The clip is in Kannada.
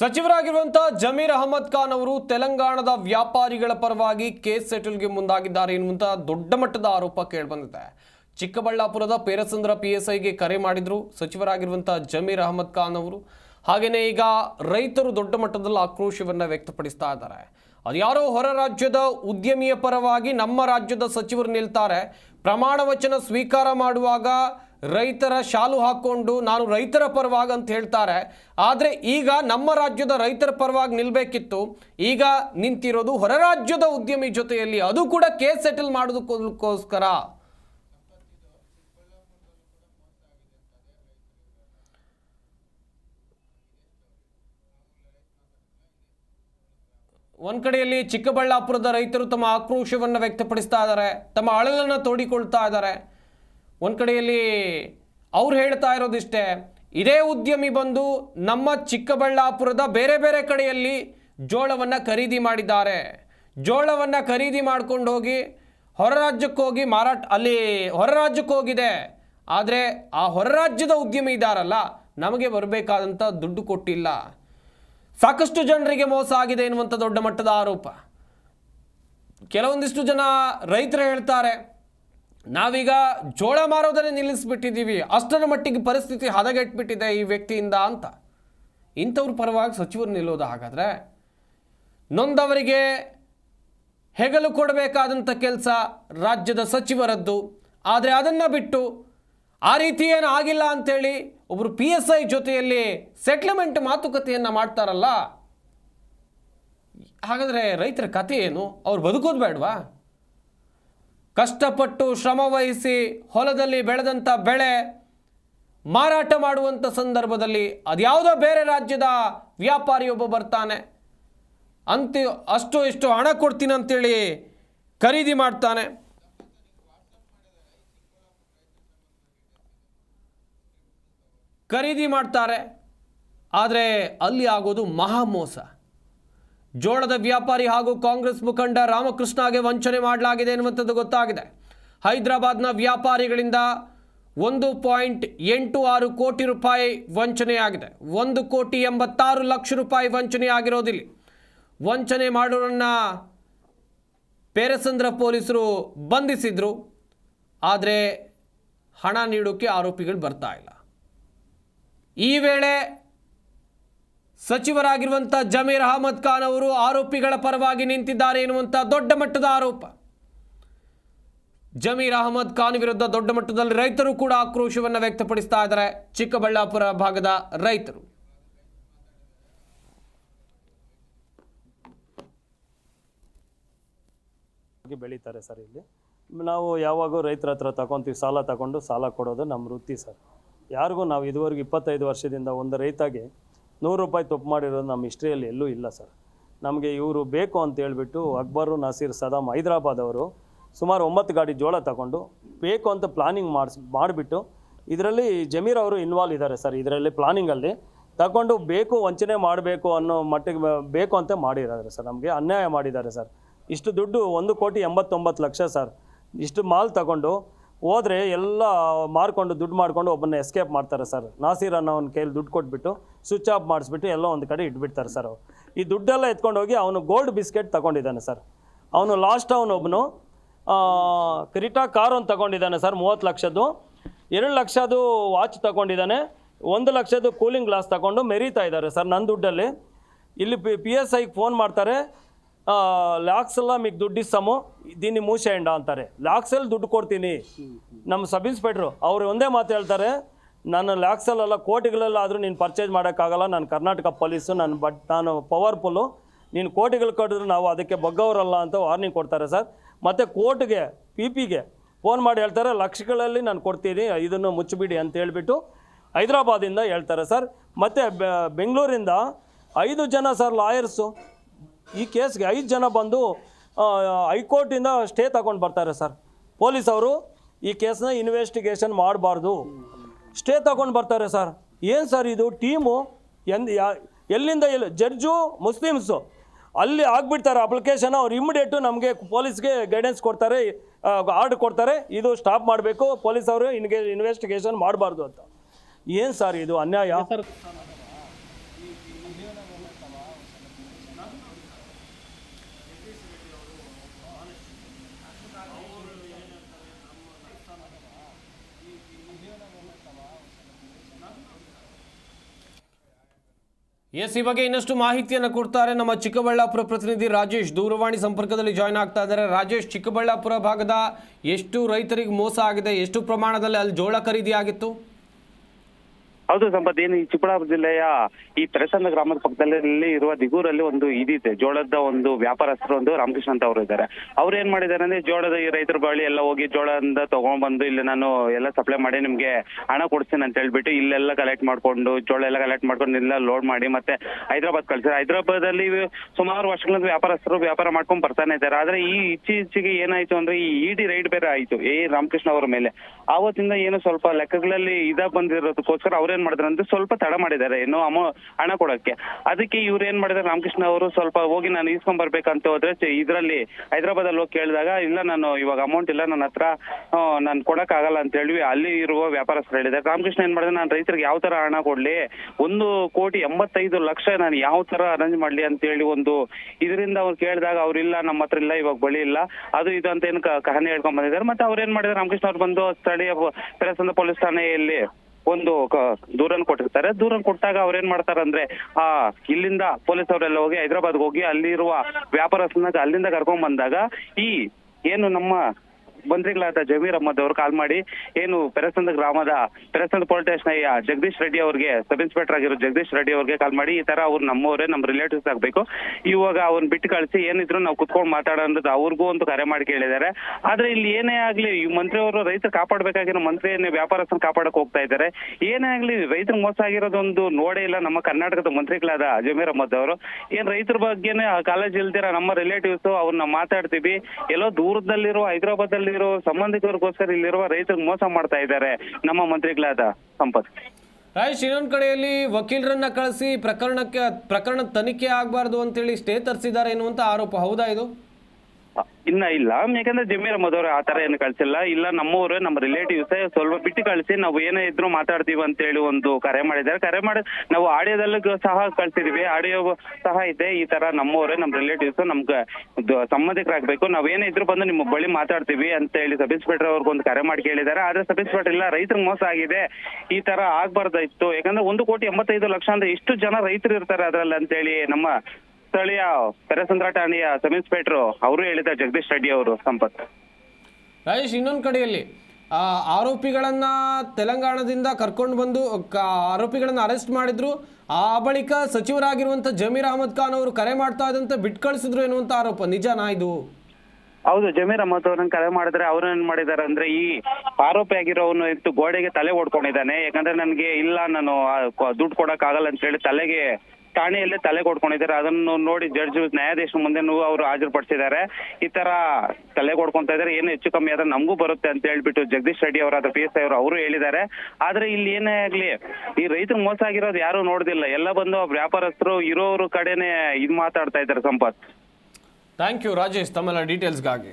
ಸಚಿವರಾಗಿರುವಂತಹ ಜಮೀರ್ ಅಹಮದ್ ಖಾನ್ ಅವರು ತೆಲಂಗಾಣದ ವ್ಯಾಪಾರಿಗಳ ಪರವಾಗಿ ಕೇಸ್ ಸೆಟಲ್ಗೆ ಮುಂದಾಗಿದ್ದಾರೆ ಎನ್ನುವಂತಹ ದೊಡ್ಡ ಮಟ್ಟದ ಆರೋಪ ಕೇಳಿಬಂದಿದೆ. ಚಿಕ್ಕಬಳ್ಳಾಪುರದ ಪೇರಸಂದ್ರ ಪಿ ಎಸ್ ಐಗೆ ಕರೆ ಮಾಡಿದ್ರು ಸಚಿವರಾಗಿರುವಂತಹ ಜಮೀರ್ ಅಹಮದ್ ಖಾನ್ ಅವರು. ಹಾಗೆಯೇ ಈಗ ರೈತರು ದೊಡ್ಡ ಮಟ್ಟದಲ್ಲಿ ಆಕ್ರೋಶವನ್ನು ವ್ಯಕ್ತಪಡಿಸ್ತಾ ಇದ್ದಾರೆ. ಅದ್ಯಾರೋ ಹೊರ ರಾಜ್ಯದ ಉದ್ಯಮಿಯ ಪರವಾಗಿ ನಮ್ಮ ರಾಜ್ಯದ ಸಚಿವರು ನಿಲ್ತಾರೆ. ಪ್ರಮಾಣ ವಚನ ಸ್ವೀಕಾರ ಮಾಡುವಾಗ ರೈತರ ಶಾಲು ಹಾಕೊಂಡು ನಾನು ರೈತರ ಪರವಾಗಿ ಅಂತ ಹೇಳ್ತಾರೆ. ಆದರೆ ಈಗ ನಮ್ಮ ರಾಜ್ಯದ ರೈತರ ಪರವಾಗಿ ನಿಲ್ಬೇಕಿತ್ತು. ಈಗ ನಿಂತಿರೋದು ಹೊರ ರಾಜ್ಯದ ಉದ್ಯಮಿ ಜೊತೆಯಲ್ಲಿ ಅದು ಕೂಡ ಕೇಸ್ ಸೆಟಲ್ ಮಾಡೋದಕ್ಕೋಸ್ಕರ ಒಂದು ಕಡೆಯಲ್ಲಿ ಚಿಕ್ಕಬಳ್ಳಾಪುರದ ರೈತರು ತಮ್ಮ ಆಕ್ರೋಶವನ್ನು ವ್ಯಕ್ತಪಡಿಸ್ತಾ ಇದ್ದಾರೆ. ತಮ್ಮ ಅಳಲನ್ನು ತೋಡಿಕೊಳ್ತಾ ಇದ್ದಾರೆ. ಒಂದ್ ಕಡೆಯಲ್ಲಿ ಅವ್ರು ಹೇಳ್ತಾ ಇರೋದಿಷ್ಟೇ ಇದೇ ಉದ್ಯಮಿ ಬಂದು ನಮ್ಮ ಚಿಕ್ಕಬಳ್ಳಾಪುರದ ಬೇರೆ ಬೇರೆ ಕಡೆಯಲ್ಲಿ ಜೋಳವನ್ನು ಖರೀದಿ ಮಾಡಿದ್ದಾರೆ. ಜೋಳವನ್ನು ಖರೀದಿ ಮಾಡ್ಕೊಂಡು ಹೋಗಿ ಹೊರ ರಾಜ್ಯಕ್ಕೆ ಹೋಗಿ ಮಾರಾಟ, ಅಲ್ಲಿ ಹೊರ ರಾಜ್ಯಕ್ಕೆ ಹೋಗಿದೆ. ಆದರೆ ಆ ಹೊರ ರಾಜ್ಯದ ಉದ್ಯಮಿ ಇದ್ದಾರಲ್ಲ ನಮಗೆ ಬರಬೇಕಾದಂಥ ದುಡ್ಡು ಕೊಟ್ಟಿಲ್ಲ. ಸಾಕಷ್ಟು ಜನರಿಗೆ ಮೋಸ ಆಗಿದೆ ಎನ್ನುವಂಥ ದೊಡ್ಡ ಮಟ್ಟದ ಆರೋಪ. ಕೆಲವೊಂದಿಷ್ಟು ಜನ ರೈತರು ಹೇಳ್ತಾರೆ ನಾವೀಗ ಜೋಳ ಮಾರೋದನ್ನೇ ನಿಲ್ಲಿಸ್ಬಿಟ್ಟಿದ್ದೀವಿ. ಅಷ್ಟರ ಮಟ್ಟಿಗೆ ಪರಿಸ್ಥಿತಿ ಹದಗೆಟ್ಬಿಟ್ಟಿದೆ ಈ ವ್ಯಕ್ತಿಯಿಂದ ಅಂತ. ಇಂಥವ್ರ ಪರವಾಗಿ ಸಚಿವರು ನಿಲ್ಲೋದು ಹಾಗಾದರೆ ನೊಂದವರಿಗೆ ಹೆಗಲು ಕೊಡಬೇಕಾದಂಥ ಕೆಲಸ ರಾಜ್ಯದ ಸಚಿವರದ್ದು. ಆದರೆ ಅದನ್ನು ಬಿಟ್ಟು ಆ ರೀತಿ ಏನು ಆಗಿಲ್ಲ ಅಂಥೇಳಿ ಒಬ್ಬರು ಪಿ ಎಸ್ ಐ ಜೊತೆಯಲ್ಲಿ ಸೆಟ್ಲ್ಮೆಂಟ್ ಮಾತುಕತೆಯನ್ನು ಮಾಡ್ತಾರಲ್ಲ. ಹಾಗಾದರೆ ರೈತರ ಕಥೆ ಏನು? ಅವ್ರು ಬದುಕೋದು ಬೇಡವಾ? ಕಷ್ಟಪಟ್ಟು ಶ್ರಮವಹಿಸಿ ಹೊಲದಲ್ಲಿ ಬೆಳೆದಂಥ ಬೆಳೆ ಮಾರಾಟ ಮಾಡುವಂಥ ಸಂದರ್ಭದಲ್ಲಿ ಅದ್ಯಾವುದೋ ಬೇರೆ ರಾಜ್ಯದ ವ್ಯಾಪಾರಿಯೊಬ್ಬ ಬರ್ತಾನೆ. ಅಂತ ಅಷ್ಟು ಇಷ್ಟು ಹಣ ಕೊಡ್ತೀನಿ ಅಂತೇಳಿ ಖರೀದಿ ಮಾಡ್ತಾನೆ. ಖರೀದಿ ಮಾಡ್ತಾರೆ. ಆದರೆ ಅಲ್ಲಿ ಆಗೋದು ಮಹಾ ಮೋಸ. ಜೋಳದ ವ್ಯಾಪಾರಿ ಹಾಗೂ ಕಾಂಗ್ರೆಸ್ ಮುಖಂಡ ರಾಮಕೃಷ್ಣಗೆ ವಂಚನೆ ಮಾಡಲಾಗಿದೆ ಎನ್ನುವಂಥದ್ದು ಗೊತ್ತಾಗಿದೆ. ಹೈದರಾಬಾದ್ನ ವ್ಯಾಪಾರಿಗಳಿಂದ ಒಂದು ಪಾಯಿಂಟ್ ಎಂಟು ಆರು ಕೋಟಿ ರೂಪಾಯಿ ವಂಚನೆಯಾಗಿದೆ. ಒಂದು ಕೋಟಿ ಎಂಬತ್ತಾರು ಲಕ್ಷ ರೂಪಾಯಿ ವಂಚನೆ ಆಗಿರೋದಿಲ್ಲಿ ವಂಚನೆ ಮಾಡೋರನ್ನ ಪೇರಸಂದ್ರ ಪೊಲೀಸರು ಬಂಧಿಸಿದ್ರು. ಆದರೆ ಹಣ ನೀಡೋಕ್ಕೆ ಆರೋಪಿಗಳು ಬರ್ತಾ ಇಲ್ಲ. ಈ ವೇಳೆ ಸಚಿವರಾಗಿರುವಂಥ ಜಮೀರ್ ಅಹಮದ್ ಖಾನ್ ಅವರು ಆರೋಪಿಗಳ ಪರವಾಗಿ ನಿಂತಿದ್ದಾರೆ ಎನ್ನುವಂಥ ದೊಡ್ಡ ಮಟ್ಟದ ಆರೋಪ. ಜಮೀರ್ ಅಹಮದ್ ಖಾನ್ ವಿರುದ್ಧ ದೊಡ್ಡ ಮಟ್ಟದಲ್ಲಿ ರೈತರು ಕೂಡ ಆಕ್ರೋಶವನ್ನು ವ್ಯಕ್ತಪಡಿಸ್ತಾ ಇದ್ದಾರೆ. ಚಿಕ್ಕಬಳ್ಳಾಪುರ ಭಾಗದ ರೈತರು. ಬೆಳೀತಾರೆ ಸರ್ ಇಲ್ಲಿ. ನಾವು ಯಾವಾಗೂ ರೈತರ ಹತ್ರ ತಗೊಂತೀವಿ, ಸಾಲ ತಗೊಂಡು ಸಾಲ ಕೊಡೋದು ನಮ್ಮ ವೃತ್ತಿ ಸರ್. ಯಾರಿಗೂ ನಾವು ಇದುವರೆಗೂ ಇಪ್ಪತ್ತೈದು ವರ್ಷದಿಂದ ಒಂದು ರೈತಾಗೆ ನೂರು ರೂಪಾಯಿ ತಪ್ಪು ಮಾಡಿರೋದು ನಮ್ಮ ಹಿಸ್ಟ್ರಿಯಲ್ಲಿ ಎಲ್ಲೂ ಇಲ್ಲ ಸರ್. ನಮಗೆ ಇವರು ಬೇಕು ಅಂತ ಹೇಳ್ಬಿಟ್ಟು ಅಕ್ಬರು, ನಸೀರ್, ಸದಾಮ್ ಹೈದರಾಬಾದ್ ಅವರು ಸುಮಾರು ಒಂಬತ್ತು ಗಾಡಿ ಜೋಳ ತಗೊಂಡು ಬೇಕು ಅಂತ ಪ್ಲಾನಿಂಗ್ ಮಾಡಿಸ್, ಮಾಡಿಬಿಟ್ಟು ಇದರಲ್ಲಿ ಜಮೀರ್ ಅವರು ಇನ್ವಾಲ್ವ್ ಇದ್ದಾರೆ ಸರ್, ಇದರಲ್ಲಿ ಪ್ಲಾನಿಂಗಲ್ಲಿ ತಗೊಂಡು ಬೇಕು ವಂಚನೆ ಮಾಡಬೇಕು ಅನ್ನೋ ಮಟ್ಟಿಗೆ ಬೇಕು ಅಂತ ಮಾಡಿದ್ದಾರೆ ಸರ್, ನಮಗೆ ಅನ್ಯಾಯ ಮಾಡಿದ್ದಾರೆ ಸರ್. ಇಷ್ಟು ದುಡ್ಡು ಒಂದು ಕೋಟಿ ಎಂಬತ್ತೊಂಬತ್ತು ಲಕ್ಷ ಸರ್. ಇಷ್ಟು ಮಾಲ್ ತಗೊಂಡು ಹೋದರೆ ಎಲ್ಲ ಮಾರ್ಕೊಂಡು ದುಡ್ಡು ಮಾಡ್ಕೊಂಡು ಒಬ್ಬನ ಎಸ್ಕೇಪ್ ಮಾಡ್ತಾರೆ ಸರ್ ನಾಸೀರ್ ಅನ್ನೋ ಅವ್ನ ಕೈಯಲ್ಲಿ ದುಡ್ಡು ಕೊಟ್ಬಿಟ್ಟು ಸ್ವಿಚ್ ಆಫ್ ಮಾಡಿಸ್ಬಿಟ್ಟು ಎಲ್ಲ ಒಂದು ಕಡೆ ಇಟ್ಬಿಡ್ತಾರೆ ಸರ್ ಅವ್ರು. ಈ ದುಡ್ಡೆಲ್ಲ ಎತ್ಕೊಂಡು ಹೋಗಿ ಅವನು ಗೋಲ್ಡ್ ಬಿಸ್ಕೆಟ್ ತಗೊಂಡಿದ್ದಾನೆ ಸರ್ ಅವನು ಲಾಸ್ಟ್ ಅವನೊಬ್ಬನು ಕ್ರಿಟಾ ಕಾರ್ ಒಂದು ತಗೊಂಡಿದ್ದಾನೆ ಸರ್ ಮೂವತ್ತು ಲಕ್ಷದ್ದು. ಎರಡು ಲಕ್ಷದ್ದು ವಾಚ್ ತಗೊಂಡಿದ್ದಾನೆ, ಒಂದು ಲಕ್ಷದ್ದು ಕೂಲಿಂಗ್ ಗ್ಲಾಸ್ ತಗೊಂಡು ಮೆರೀತಾ ಇದ್ದಾರೆ ಸರ್ ನನ್ನ ದುಡ್ಡಲ್ಲಿ. ಇಲ್ಲಿ ಪಿ ಪಿ ಎಸ್ ಐಗೆ ಫೋನ್ ಮಾಡ್ತಾರೆ ಲಾಕ್ಸೆಲ್ಲ మీకు ದುಡ್ಡು ಇಸ್ಸಮು దీన్ని ಮೂಸೇಂಡ ಅಂತಾರೆ ಲಾಕ್ಸಲ್ಲಿ ದುಡ್ಡು ಕೊಡ್ತೀನಿ ನಮ್ಮ ಸಬ್ ಇನ್ಸ್ಪೆಕ್ಟ್ರು ಅವ್ರು ಒಂದೇ ಮಾತು ಹೇಳ್ತಾರೆ ನಾನು ಲ್ಯಾಕ್ಸಲ್ಲೆಲ್ಲ ಕೋಟಿಗಳಲ್ಲಾದರೂ ನೀನು ಪರ್ಚೇಸ್ ಮಾಡೋಕ್ಕಾಗಲ್ಲ ನಾನು ಕರ್ನಾಟಕ ಪೊಲೀಸು ನಾನು ಬಟ್ ನಾನು ಪವರ್ಫುಲ್ಲು ನೀನು ಕೋಟಿಗಳು ಕೊಡಿದ್ರೆ ನಾವು ಅದಕ್ಕೆ ಬಗ್ಗವರಲ್ಲ ಅಂತ ವಾರ್ನಿಂಗ್ ಕೊಡ್ತಾರೆ ಸರ್ ಮತ್ತು ಕೋರ್ಟ್ಗೆ ಪಿ ಪಿಗೆ ಫೋನ್ ಮಾಡಿ ಹೇಳ್ತಾರೆ ಲಕ್ಷಗಳಲ್ಲಿ ನಾನು ಕೊಡ್ತೀನಿ ಇದನ್ನು ಮುಚ್ಚಿಬಿಡಿ ಅಂತ ಹೇಳ್ಬಿಟ್ಟು ಹೈದರಾಬಾದಿಂದ ಹೇಳ್ತಾರೆ ಸರ್ ಮತ್ತು ಬೆಂಗಳೂರಿಂದ ಐದು ಜನ ಸರ್ ಲಾಯರ್ಸು ಈ ಕೇಸ್ಗೆ ಐದು ಜನ ಬಂದು ಹೈಕೋರ್ಟಿಂದ ಸ್ಟೇ ತಗೊಂಡು ಬರ್ತಾರೆ ಸರ್. ಪೊಲೀಸ್ ಅವರು ಈ ಕೇಸನ್ನ ಇನ್ವೆಸ್ಟಿಗೇಷನ್ ಮಾಡಬಾರ್ದು. ಸ್ಟೇ ತಗೊಂಡು ಬರ್ತಾರೆ ಸರ್. ಏನು ಸರ್ ಇದು? ಟೀಮು ಎಂದ್ ಎಲ್ಲಿಂದ ಎಲ್ಲಿ ಜಡ್ಜು, ಮುಸ್ಲಿಮ್ಸು? ಅಲ್ಲಿ ಆಗಿಬಿಡ್ತಾರೆ ಅಪ್ಲಿಕೇಶನ್ ಅವ್ರು ಇಮಿಡಿಯೇಟು ನಮಗೆ ಪೊಲೀಸ್ಗೆ ಗೈಡೆನ್ಸ್ ಕೊಡ್ತಾರೆ ಆರ್ಡರ್ ಕೊಡ್ತಾರೆ. ಇದು ಸ್ಟಾಪ್ ಮಾಡಬೇಕು. ಪೊಲೀಸ್ ಅವರು ಇನ್ಗೆ ಇನ್ವೆಸ್ಟಿಗೇಷನ್ ಮಾಡಬಾರ್ದು ಅಂತ. ಏನು ಸರ್ ಇದು ಅನ್ಯಾಯ? ಎಸ್ ಈ ಬಗ್ಗೆ ಇನ್ನಷ್ಟು ಮಾಹಿತಿಯನ್ನು ಕೊಡ್ತಾರೆ ನಮ್ಮ ಚಿಕ್ಕಬಳ್ಳಾಪುರ ಪ್ರತಿನಿಧಿ ರಾಜೇಶ್. ದೂರವಾಣಿ ಸಂಪರ್ಕದಲ್ಲಿ ಜಾಯ್ನ್ ಆಗ್ತಾ ಇದ್ದಾರೆ. ರಾಜೇಶ್, ಚಿಕ್ಕಬಳ್ಳಾಪುರ ಭಾಗದ ಎಷ್ಟು ರೈತರಿಗೆ ಮೋಸ ಆಗಿದೆ, ಎಷ್ಟು ಪ್ರಮಾಣದಲ್ಲಿ ಅಲ್ಲಿ ಜೋಳ ಖರೀದಿ ಆಗಿತ್ತು ಹೌದು ಸಂಪತ್ ಏನು ಈ ಚಿಕ್ಕಬಳ್ಳಾಪುರ ಜಿಲ್ಲೆಯ ಈ ತರಸಂದ ಗ್ರಾಮದ ಪಕ್ಕದಲ್ಲಿ ಇರುವ ದಿಗೂರಲ್ಲಿ ಒಂದು ಇದಿದೆ. ಜೋಳದ ಒಂದು ವ್ಯಾಪಾರಸ್ಥರು ಒಂದು ರಾಮಕೃಷ್ಣ ಅಂತ ಅವರು ಇದ್ದಾರೆ. ಅವ್ರು ಏನ್ ಮಾಡಿದ್ದಾರೆ ಅಂದ್ರೆ ಜೋಳದ ಈ ರೈತರ ಬಳಿ ಎಲ್ಲ ಹೋಗಿ ಜೋಳದಿಂದ ತಗೊಂಡ್ಬಂದು ಇಲ್ಲಿ ನಾನು ಎಲ್ಲ ಸಪ್ಲೈ ಮಾಡಿ ನಿಮ್ಗೆ ಹಣ ಕೊಡ್ತೀನಿ ಅಂತ ಹೇಳ್ಬಿಟ್ಟು ಇಲ್ಲೆಲ್ಲ ಕಲೆಕ್ಟ್ ಮಾಡ್ಕೊಂಡು, ಜೋಳ ಎಲ್ಲ ಕಲೆಕ್ಟ್ ಮಾಡ್ಕೊಂಡು ಇಲ್ಲ ಲೋಡ್ ಮಾಡಿ ಮತ್ತೆ ಹೈದರಾಬಾದ್ ಕಳ್ಸಿದ್ರು ಹೈದರಾಬಾದಲ್ಲಿ ಸುಮಾರು ವರ್ಷಗಳಿಂದ ವ್ಯಾಪಾರಸ್ಥರು ವ್ಯಾಪಾರ ಮಾಡ್ಕೊಂಡು ಬರ್ತಾನೆ ಇದ್ದಾರೆ. ಆದ್ರೆ ಈ ಇತ್ತೀಚೆಗೆ ಏನಾಯ್ತು ಅಂದ್ರೆ ಈ ಇಡಿ ರೈಡ್ ಬೇರೆ ಆಯ್ತು. ಏ ರಾಮಕೃಷ್ಣ ಅವರ ಮೇಲೆ. ಆವತ್ತಿಂದ ಏನು ಸ್ವಲ್ಪ ಲೆಕ್ಕಗಳಲ್ಲಿ ಇದ ಬಂದಿರೋದಕ್ಕೋಸ್ಕರ ಅವ್ರೇನ್ ಮಾಡಿದ್ರು ಅಂದ್ರೆ ಸ್ವಲ್ಪ ತಡ ಮಾಡಿದ್ದಾರೆ, ಏನು ಅಮೌ, ಹಣ ಕೊಡಕ್ಕೆ. ಅದಕ್ಕೆ ಇವ್ರು ಏನ್ ಮಾಡಿದ್ರೆ, ರಾಮಕೃಷ್ಣ ಅವರು ಸ್ವಲ್ಪ ಹೋಗಿ ನಾನು ಇಸ್ಕೊಂಡ್ ಬರ್ಬೇಕಂತ ಹೋದ್ರೆ ಇದ್ರಲ್ಲಿ ಹೈದರಾಬಾದ್ ಅಲ್ಲಿ ಹೋಗಿ ಕೇಳಿದಾಗ, ಇಲ್ಲ ನಾನು ಇವಾಗ ಅಮೌಂಟ್ ಇಲ್ಲ, ನನ್ನ ಹತ್ರ ನಾನು ಕೊಡಕ್ ಆಗಲ್ಲ ಅಂತ ಹೇಳಿ ಅಲ್ಲಿ ಇರುವ ವ್ಯಾಪಾರಸ್ಥರು ಹೇಳಿದ್ದಾರೆ. ರಾಮಕೃಷ್ಣ ಏನ್ ಮಾಡಿದ್ರೆ, ನಾನು ರೈತರಿಗೆ ಯಾವ ತರ ಹಣ ಕೊಡ್ಲಿ, ಒಂದು ಕೋಟಿ ಎಂಬತ್ತೈದು ಲಕ್ಷ ನಾನು ಯಾವ ತರ ಅರೇಂಜ್ ಮಾಡ್ಲಿ ಅಂತ ಹೇಳಿ ಒಂದು ಇದರಿಂದ ಅವ್ರು ಕೇಳಿದಾಗ ಅವ್ರಿಲ್ಲ ನಮ್ಮ ಹತ್ರ ಇಲ್ಲ, ಇವಾಗ ಬಳಿ ಇಲ್ಲ. ಅದು ಇದು ಅಂತ ಏನು ಕಹನೆ ಹೇಳ್ಕೊಂಡ್ ಬಂದಿದ್ದಾರೆ. ಮತ್ತೆ ಅವ್ರು ಏನ್ ಮಾಡಿದ್ರೆ ರಾಮಕೃಷ್ಣ ಅವ್ರು ಬಂದು ಸ್ಥಳೀಯ ಪೆರಸಂದ ಪೊಲೀಸ್ ಠಾಣೆಯಲ್ಲಿ ಒಂದು ದೂರನ್ನು ಕೊಟ್ಟಿರ್ತಾರೆ. ದೂರನ್ನು ಕೊಟ್ಟಾಗ ಅವ್ರೇನ್ ಮಾಡ್ತಾರಂದ್ರೆ, ಆ, ಇಲ್ಲಿಂದ ಪೊಲೀಸ್ ಅವರೆಲ್ಲ ಹೋಗಿ ಹೈದರಾಬಾದ್ ಹೋಗಿ ಅಲ್ಲಿರುವ ವ್ಯಾಪಾರಸ್ಥನ ಅಲ್ಲಿಂದ ಕರ್ಕೊಂಡ್ ಬಂದಾಗ ಈ, ಏನು ನಮ್ಮ ಮಂತ್ರಿಗಳಾದ ಜಮೀರ್ ಅಹಮದ್ ಅವರು ಕಾಲ್ ಮಾಡಿ, ಏನು ಪೆರಸಂದ ಗ್ರಾಮದ, ಪೆರಸಂದ ಪೊಲೀಸ್ ಸ್ಟೇಷನ್ ಜಗದೀಶ್ ರೆಡ್ಡಿ ಅವರಿಗೆ ಸಬ್ ಇನ್ಸ್ಪೆಕ್ಟರ್ ಆಗಿರೋ ಜಗದೀಶ್ ರೆಡ್ಡಿ ಅವರಿಗೆ ಕಾಲ್ ಮಾಡಿ, ಈ ತರ ಅವ್ರು ನಮ್ಮವರೇ ನಮ್ಮ ರಿಲೇಟಿವ್ಸ್ ಆಗ್ಬೇಕು. ಇವಾಗ ಅವ್ರನ್ನ ಬಿಟ್ಟು ಕಳಿಸಿ, ಏನಿದ್ರು ನಾವು ಕುತ್ಕೊಂಡು ಮಾತಾಡೋದು ಅವ್ರಿಗೂ ಒಂದು ಕರೆ ಮಾಡಿ ಕೇಳಿದ್ದಾರೆ. ಆದ್ರೆ ಇಲ್ಲಿ ಏನೇ ಆಗ್ಲಿ, ಈ ಮಂತ್ರಿ ಅವರು ರೈತರು ಕಾಪಾಡಬೇಕಾಗಿರೋ ಮಂತ್ರಿ ವ್ಯಾಪಾರಸ್ಥನ ಕಾಪಾಡಕ್ ಹೋಗ್ತಾ ಇದ್ದಾರೆ. ಏನೇ ಆಗ್ಲಿ, ರೈತರ ಮೋಸ ಆಗಿರೋದೊಂದು ನೋಡೇ ಇಲ್ಲ ನಮ್ಮ ಕರ್ನಾಟಕದ ಮಂತ್ರಿಗಳಾದ ಜಮೀರ್ ಅಹಮದ್ ಅವರು. ಏನ್ ರೈತರ ಬಗ್ಗೆನೇ ಕಾಲೇಜ್ ಇಲ್ದಿರ ನಮ್ಮ ರಿಲೇಟಿವ್ಸ್ ಅವ್ರನ್ನ ಮಾತಾಡ್ತೀವಿ. ಎಲ್ಲೋ ದೂರದಲ್ಲಿರೋ ಹೈದರಾಬಾದ್ ಅಲ್ಲಿರೋ ಸಂಬಂಧಿಕರಿಗೋಸ್ಕರ ಇಲ್ಲಿರುವ ರೈತರಿಗೆ ಮೋಸ ಮಾಡ್ತಾ ಇದ್ದಾರೆ. ನಮ್ಮ ಮಂತ್ರಿಗಳಾದ ಸಂಪತ್. ರಾಜೇಶ್, ಇನ್ನೊಂದು ಕಡೆಯಲ್ಲಿ ವಕೀಲರನ್ನ ಕಳಿಸಿ ಪ್ರಕರಣಕ್ಕೆ, ಪ್ರಕರಣ ತನಿಖೆ ಆಗಬಾರ್ದು ಅಂತೇಳಿ ಸ್ಟೇ ತರಿಸಿದ್ದಾರೆ ಎನ್ನುವಂತ ಆರೋಪ. ಹೌದಾ ಇದು? ಇನ್ನ ಇಲ್ಲ. ಯಾಕಂದ್ರೆ ಜಮೀರ್ ಅಹಮದ್ ಅವರು ಆ ತರ ಏನು ಕಳ್ಸಿಲ್ಲ. ಇಲ್ಲ ನಮ್ಮವ್ರು ನಮ್ಮ ರಿಲೇಟಿವ್ಸ್ ಸ್ವಲ್ಪ ಬಿಟ್ಟು ಕಳಿಸಿ, ನಾವು ಏನೇ ಇದ್ರು ಮಾತಾಡ್ತೀವಿ ಅಂತ ಹೇಳಿ ಒಂದು ಕರೆ ಮಾಡಿದ್ದಾರೆ. ಕರೆ ಮಾಡಿ, ನಾವು ಆಡಿಯೋದಲ್ಲೂ ಸಹ ಕಳ್ಸಿದೀವಿ. ಆಡಿಯೋ ಸಹ ಇದೆ ಈ ತರ ನಮ್ಮವ್ರೆ ನಮ್ಮ ರಿಲೇಟಿವ್ಸ್ ನಮ್ಗೆ ಸಂಬಂಧಿಕರಾಗಬೇಕು. ನಾವ್ ಏನೇ ಇದ್ರು ಬಂದು ನಿಮ್ಮ ಬಳಿ ಮಾತಾಡ್ತೀವಿ ಅಂತ ಹೇಳಿ ಸಬ್ ಇನ್ಸ್ಪೆಕ್ಟರ್ ಅವ್ರಿಗೊಂದು ಕರೆ ಮಾಡಿ ಕೇಳಿದ್ದಾರೆ. ಆದ್ರೆ ಸಬ್ ಇನ್ಸ್ಪೆಕ್ಟರ್ ಇಲ್ಲ ರೈತರ ಮೋಸ ಆಗಿದೆ. ಈ ತರ ಆಗ್ಬಾರ್ದಾಯ್ತು. ಯಾಕಂದ್ರೆ ಒಂದು ಕೋಟಿ ಎಂಬತ್ತೈದು ಲಕ್ಷ ಅಂದ್ರೆ ಇಷ್ಟು ಜನ ರೈತರು ಇರ್ತಾರೆ ಅದ್ರಲ್ಲಿ ಅಂತೇಳಿ ನಮ್ಮ ಸ್ಥಳೀಯ ಪೆರಸಂದ್ರ ಠಾಣೆಯ ಸಬ್ ಇನ್ಸ್ಪೆಕ್ಟರ್ ಅವರು ಹೇಳಿದ ಜಗದೀಶ್ ರೆಡ್ಡಿ ಅವರು ಸಂಪತ್ ರಾಜೇಶ್ ಇನ್ನೊಂದು ಕಡೆಯಲ್ಲಿ ಆ, ಆರೋಪಿಗಳನ್ನ ತೆಲಂಗಾಣದಿಂದ ಕರ್ಕೊಂಡು ಬಂದು ಕ- ಆರೋಪಿಗಳನ್ನ ಅರೆಸ್ಟ್ ಮಾಡಿದ್ರು. ಆ ಬಳಿಕ ಸಚಿವರಾಗಿರುವಂಥ ಜಮೀರ್ ಅಹಮದ್ ಖಾನ್ ಅವರು ಕರೆ ಮಾಡ್ತಾ ಇದ್ದಂತೆ ಬಿಟ್ ಕಳಿಸಿದ್ರು ಎನ್ನುವಂಥ ಆರೋಪ. ನಿಜನಾ ಇದು? ಹೌದು ಜಮೀರ್ ಅಹಮದ್ ಅವ್ರನ್ನ ಕರೆ ಮಾಡಿದ್ರೆ ಅವ್ರು ಏನ್ ಮಾಡಿದಾರೆ ಅಂದ್ರೆ ಈ ಆರೋಪಿ ಆಗಿರೋನು ಇತ್ತು ಗೋಡೆಗೆ ತಲೆ ಓಡ್ಕೊಂಡಿದ್ದಾನೆ ಯಾಕಂದ್ರೆ ನನ್ಗೆ ಇಲ್ಲ ನಾನು ಆ ಕೊ- ದುಡ್ಡು ಕೊಡಕ್ ಆಗಲ್ಲ ಅಂತ ಹೇಳಿ ತಲೆಗೆ ಠಾಣೆಯಲ್ಲೇ ತಲೆ ಕೊಡ್ಕೊಂಡಿದ್ದಾರೆ ಅದನ್ನು ನೋಡಿ ಜಡ್ಜ್ ನ್ಯಾಯಾಧೀಶ ಮುಂದೆ ಅವರು ಹಾಜರುಪಡಿಸಿದ್ದಾರೆ. ಈ ತರ ತಲೆ ಕೊಡ್ಕೊಂತ ಇದ್ದಾರೆ. ಏನು ಹೆಚ್ಚು ಕಮ್ಮಿ ಆದ್ರೆ ನಮಗೂ ಬರುತ್ತೆ ಅಂತ ಹೇಳ್ಬಿಟ್ಟು ಜಗದೀಶ್ ರೆಡ್ಡಿ ಅವರಾದ ಪಿ ಎಸ್ ಐ ಅವರು ಅವರು ಹೇಳಿದ್ದಾರೆ. ಆದ್ರೆ ಇಲ್ಲಿ ಏನೇ ಆಗ್ಲಿ, ಈ ರೈತರು ಮೋಸ ಆಗಿರೋದು ಯಾರು ನೋಡ್ದಿಲ್ಲ. ಎಲ್ಲ ಬಂದು ವ್ಯಾಪಾರಸ್ಥರು ಇರೋರು ಕಡೆನೆ ಇದ್ ಮಾತಾಡ್ತಾ ಇದ್ದಾರೆ ಸಂಪತ್. ಥ್ಯಾಂಕ್ ಯು ರಾಜೇಶ್, ತಮ್ಮೆಲ್ಲ ಡೀಟೇಲ್ಸ್ಗಾಗಿ